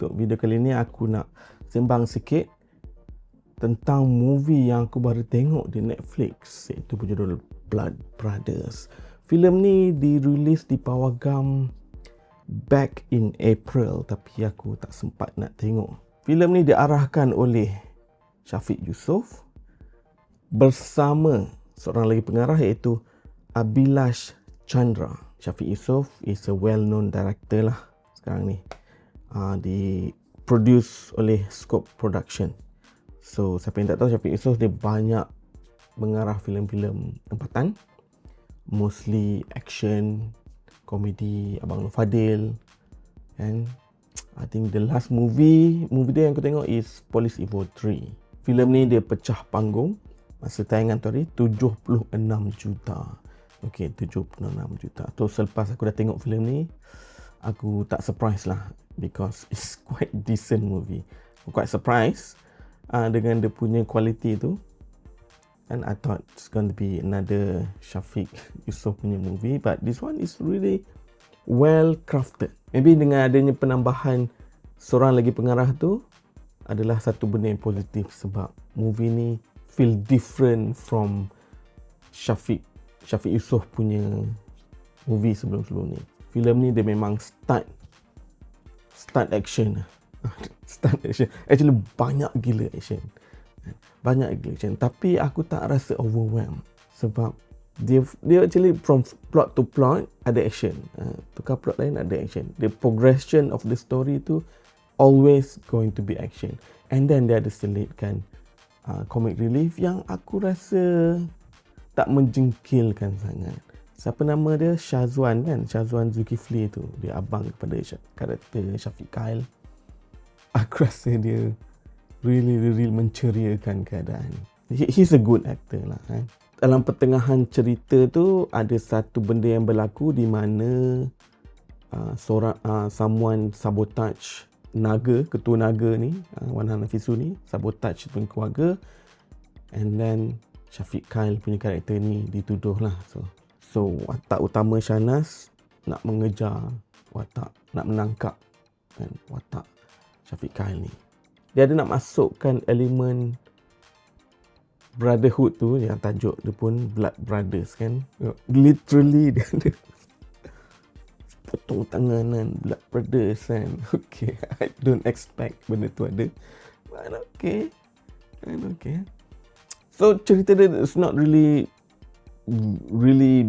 Untuk video kali ni aku nak sembang sikit tentang movie yang aku baru tengok di Netflix iaitu berjudul Blood Brothers. Filem ni dirilis di Pawagam back in April tapi aku tak sempat nak tengok. Filem ni diarahkan oleh Syafiq Yusof bersama seorang lagi pengarah iaitu Abilash Chandra. Syafiq Yusof is a well-known director lah sekarang ni. Uh, di produce oleh Scope Production. So, siapa yang tak tahu Syafiq Yusof dia banyak mengarah filem-filem tempatan. Mostly action, komedi, Abang Nur Fadil. And I think the last movie, movie dia yang aku tengok is Police Evo 3. Filem ni dia pecah panggung masa tayangan tu hari 76 juta. Okey, 76 juta. Tu selepas aku dah tengok filem ni, aku tak surprise lah because it's quite decent movie. I'm quite surprised uh, dengan dia punya quality tu. And I thought it's going to be another Shafiq Yusof punya movie. But this one is really well crafted. Maybe dengan adanya penambahan seorang lagi pengarah tu adalah satu benda yang positif sebab movie ni feel different from Shafiq Shafiq Yusof punya movie sebelum-sebelum ni. Filem ni dia memang start start action. start action. Actually banyak gila action. Banyak gila action. Tapi aku tak rasa overwhelmed sebab dia dia actually from plot to plot ada action. Uh, tukar plot lain ada action. The progression of the story tu always going to be action. And then dia ada selitkan uh, comic relief yang aku rasa tak menjengkilkan sangat. Siapa nama dia? Syazwan kan? Syazwan Zulkifli tu. Dia abang kepada karakter Syafiq Kyle. Aku rasa dia really, really menceriakan keadaan. He's a good actor lah kan. Dalam pertengahan cerita tu ada satu benda yang berlaku di mana uh, seorang uh, someone sabotage naga, ketua naga ni, uh, Wan Hanafisu ni, sabotage pun keluarga and then Syafiq Kyle punya karakter ni dituduh lah. So, so watak utama Shanas nak mengejar watak, nak menangkap kan, watak Syafiq Kyle ni. Dia ada nak masukkan elemen brotherhood tu yang tajuk dia pun Blood Brothers kan. Literally dia ada potong tanganan Blood Brothers kan. Okay, I don't expect benda tu ada. But okay. And okay. So cerita dia is not really really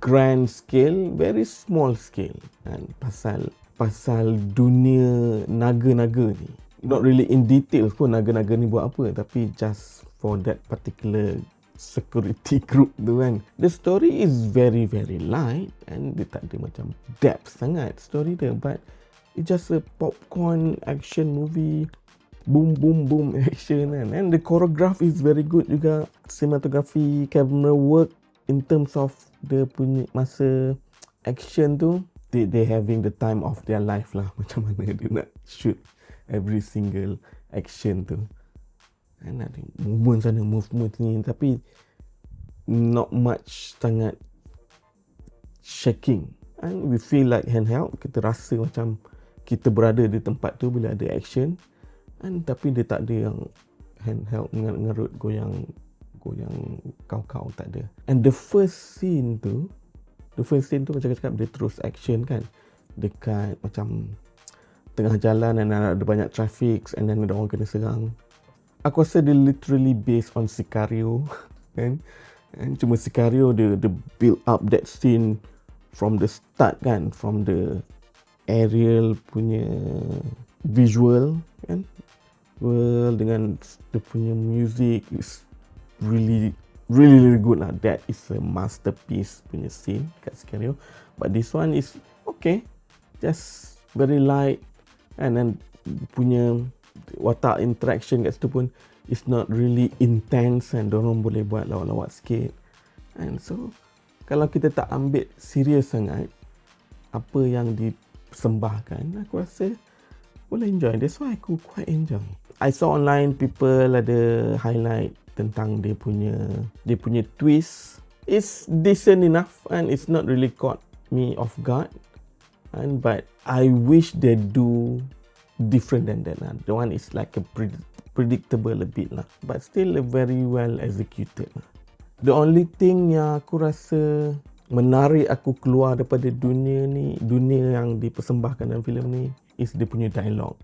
grand scale, very small scale kan pasal pasal dunia naga-naga ni. Not really in detail pun naga-naga ni buat apa tapi just for that particular security group tu kan. The story is very very light and dia tak ada macam depth sangat story dia but it's just a popcorn action movie boom boom boom action kan and the choreograph is very good juga cinematography camera work in terms of the punya masa action tu they they having the time of their life lah. Macam mana dia nak shoot every single action tu. And ada movement sana movement ni. Tapi not much sangat shaking. And we feel like handheld. Kita rasa macam kita berada di tempat tu bila ada action. Kan tapi dia tak ada yang handheld ngarut goyang goyang kau-kau tak ada and the first scene tu the first scene tu macam cakap dia terus action kan. Dekat macam tengah jalan dan ada banyak traffic and then ada orang kena serang. Aku rasa dia literally based on Sicario kan? And cuma Sicario dia, dia build up that scene from the start kan from the aerial punya visual kan? Well dengan dia punya music is really really really good lah. That is a masterpiece punya scene kat Sicario but this one is okay. Just very light and then punya watak interaction kat situ pun is not really intense and dorong boleh buat lawak-lawak sikit. And so kalau kita tak ambil serius sangat apa yang disembahkan aku rasa boleh enjoy. That's why aku quite enjoy. I saw online people ada highlight tentang dia punya dia punya twist is decent enough and it's not really caught me off guard and but I wish they do different than that lah. The one is like a pred- predictable a bit lah. But still a very well executed lah. The only thing yang aku rasa menarik aku keluar daripada dunia ni, dunia yang dipersembahkan dalam filem ni is dia punya dialog.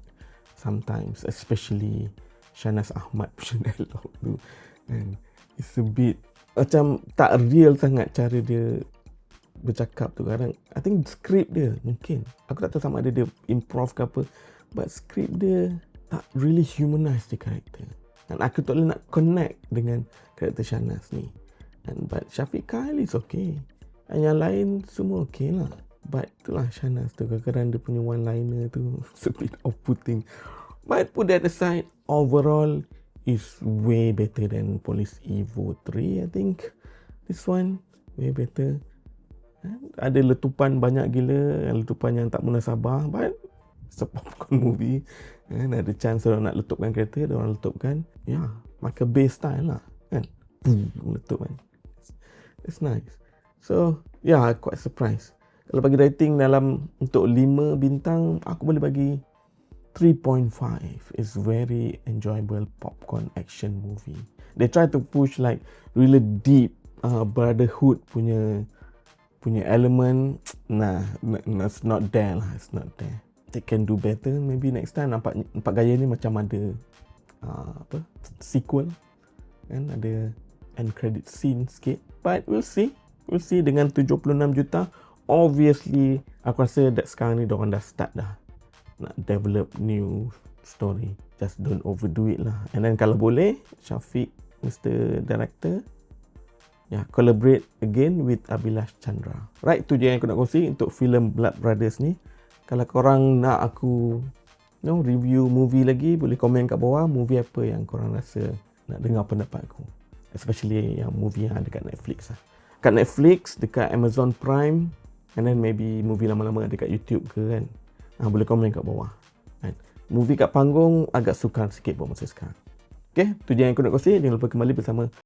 Sometimes, especially Shanas Ahmad punya dialog tu. And it's a bit macam tak real sangat cara dia bercakap tu. Kadang I think script dia mungkin. Aku tak tahu sama ada dia improv ke apa but script dia tak really humanize the character. Dan aku tak boleh nak connect dengan karakter Shanas ni. And but Syafiq Kyle is okay. Dan yang lain semua okay lah. But itulah Shanas tu kadang-kadang dia punya one liner tu a bit off putting but put that aside. Overall is way better than Police Evo 3 I think. This one way better. Ada letupan banyak gila letupan yang tak munasabah but it's a popcorn movie. Kan ada chance orang nak letupkan kereta dia orang letupkan. Ya yeah, maka base style lah kan? Boom, letup kan it's nice. So yeah quite surprised kalau bagi rating dalam untuk 5 bintang aku boleh bagi 3.5 is very enjoyable popcorn action movie. They try to push like really deep uh, brotherhood punya punya element. Nah, it's not there lah. It's not there. They can do better. Maybe next time nampak nampak gaya ni macam ada uh, apa sequel kan ada end credit scene sikit. But we'll see. We'll see dengan 76 juta. Obviously, aku rasa that sekarang ni diorang dah start dah nak develop new story. Just don't overdo it lah. And then kalau boleh Syafiq Mr. Director ya yeah, collaborate again with Abilash Chandra. Right tu je yang aku nak kongsi untuk filem Blood Brothers ni. Kalau korang nak aku you know, review movie lagi boleh komen kat bawah movie apa yang korang rasa nak dengar pendapat aku. Especially yang movie yang ada kat Netflix lah. Kat Netflix dekat Amazon Prime and then maybe movie lama-lama dekat YouTube ke kan ha, boleh komen kat bawah kan? movie kat panggung agak sukar sikit buat masa sekarang Okay, tu je yang aku nak kongsi. Jangan lupa kembali bersama